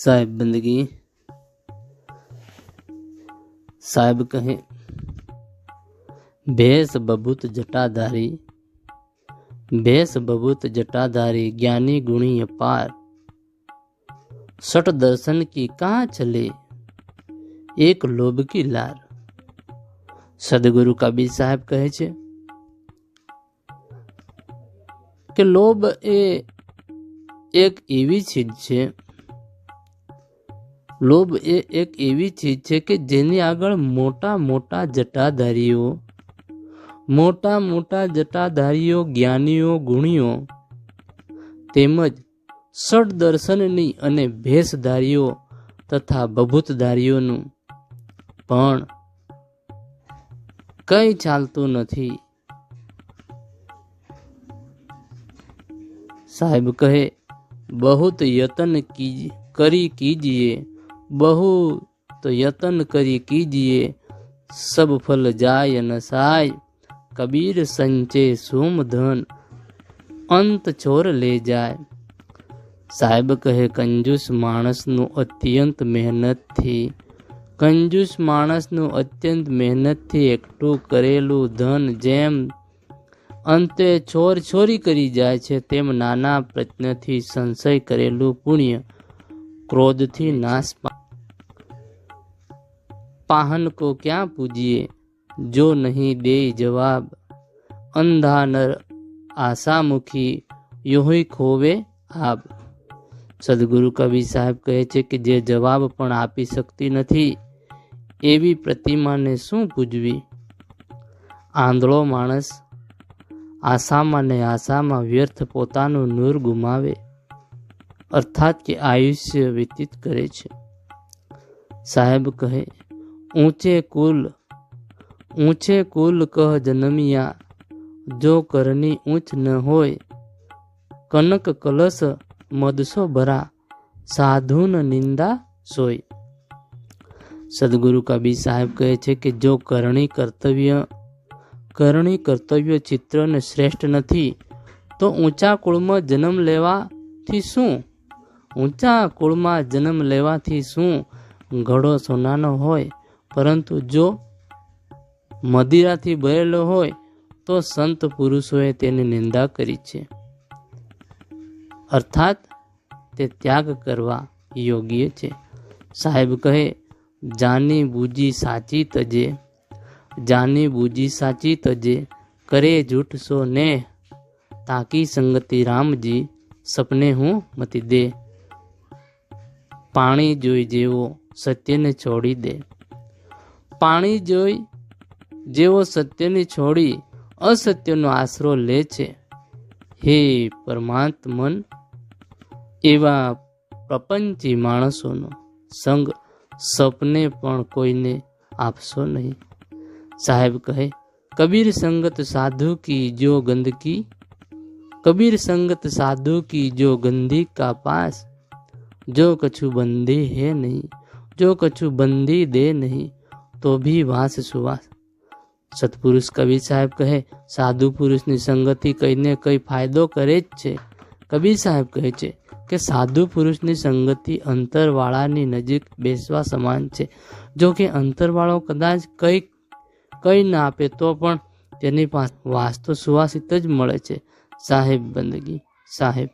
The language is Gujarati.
સાહેબ બંદગી સાહેબ કહે ભેસ બભૂત જટાધારી ભેસ બભૂત जटाधारी ज्ञानी गुणी अपार सट दर्शन की कहाँ चले એક લોભ કી લાર સદગુરુ કબીર સાહેબ કહે છે કે લોભ એ એક એવી ચીજ છે લોભ એ એક એવી ચીજ છે કે જેની આગળ મોટા મોટા જટાધારીઓ, મોટા મોટા જટાધારીઓ, જ્ઞાનીઓ, ગુણીઓ તેમજ ષડદર્શનની અને ભેષધારીઓ તથા બભૂતધારીઓનું પણ કંઈ ચાલતું નથી. સાહેબ કહે, બહુત યતન कीज બહુ તો યતન કરી કીજીએ, સબ ફલ જાય ન સાય. કબીર સંચે સોમ ધન, અંત છોર લે જાય. સાહેબ કહે, કંજુસ માણસનું અત્યંત મહેનતથી કંજુસ માણસનું અત્યંત મહેનતથી એકઠું કરેલું ધન જેમ અંતે છોર છોરી કરી જાય છે, તેમ નાના પ્રયત્નથી સંશય કરેલું પુણ્ય ક્રોધથી નાશ પામે પાહન કો ક્યાં પૂજીએ જો નહીં દે જવાબ અંધા નર આશામુખી યોહી ખોવે આબ સદગુરુ કવિ સાહેબ કહે છે કે જે જવાબ પણ આપી શકતી નથી એવી પ્રતિમાને શું પૂજવી આંધળો માણસ આશામાં ને આશામાં વ્યર્થ પોતાનું નૂર ગુમાવે અર્થાત કે આયુષ્ય વ્યતીત કરે છે સાહેબ કહે ઊંચે કુલ ઊંચે કુલ કહ જન્મિયા. જો કરની ઊંચ ન હોય, કનક કલશ મદસો ભરા. સાધુન નિંદા સોય. સદગુરુ કબીર સાહેબ કહે છે કે જો કરણી કર્તવ્ય કરણી કર્તવ્ય ચિત્રને શ્રેષ્ઠ નથી, તો ઊંચા કુળમાં જન્મ લેવાથી શું? ઊંચા કુળમાં જન્મ લેવાથી શું? ઘડો સોનાનો હોય પરંતુ જો મદિરાથી ભરેલો હોય, તો સંત પુરુષોએ તેની નિંદા કરી છે. અર્થાત, તે ત્યાગ કરવા યોગ્ય છે. સાહેબ કહે, જાની બૂજી સાચી તજે, જાની બૂજી સાચી તજે, કરે જૂઠ ને, તાકી સંગતિ રામજી સપને હું મતી દે, પાણી જોઈ જેવો સત્યને છોડી દે. પાણી જોઈ જેઓ સત્યને છોડી અસત્યનો આશરો લે છે. હે પરમાત્મન, એવા પ્રપંચી માણસોનો સંગ સપને પણ કોઈને આપશો નહીં. સાહેબ કહે, કબીર સંગત સાધુ કી જો ગંદકી? કબીર સંગત સાધુ કી જો ગંદી કા પાસ? જો કછું બંદી હે નહીં, જો કછું બંદી દે નહીં તો ભી વાંસ સુવાસ સત્પુરુષ કબીર સાહેબ કહે સાધુ પુરુષની સંગતિ કઈને કઈ ફાયદો કરે જ છે કબીર સાહેબ કહે છે કે સાધુ પુરુષની સંગતિ અંતરવાળાની નજીક બેસવા સમાન છે જો કે અંતરવાળો કદાચ કંઈ કંઈ ના આપે તો પણ તેની પાસે વાસ તો સુવાસિત જ મળે છે સાહેબ બંદગી સાહેબ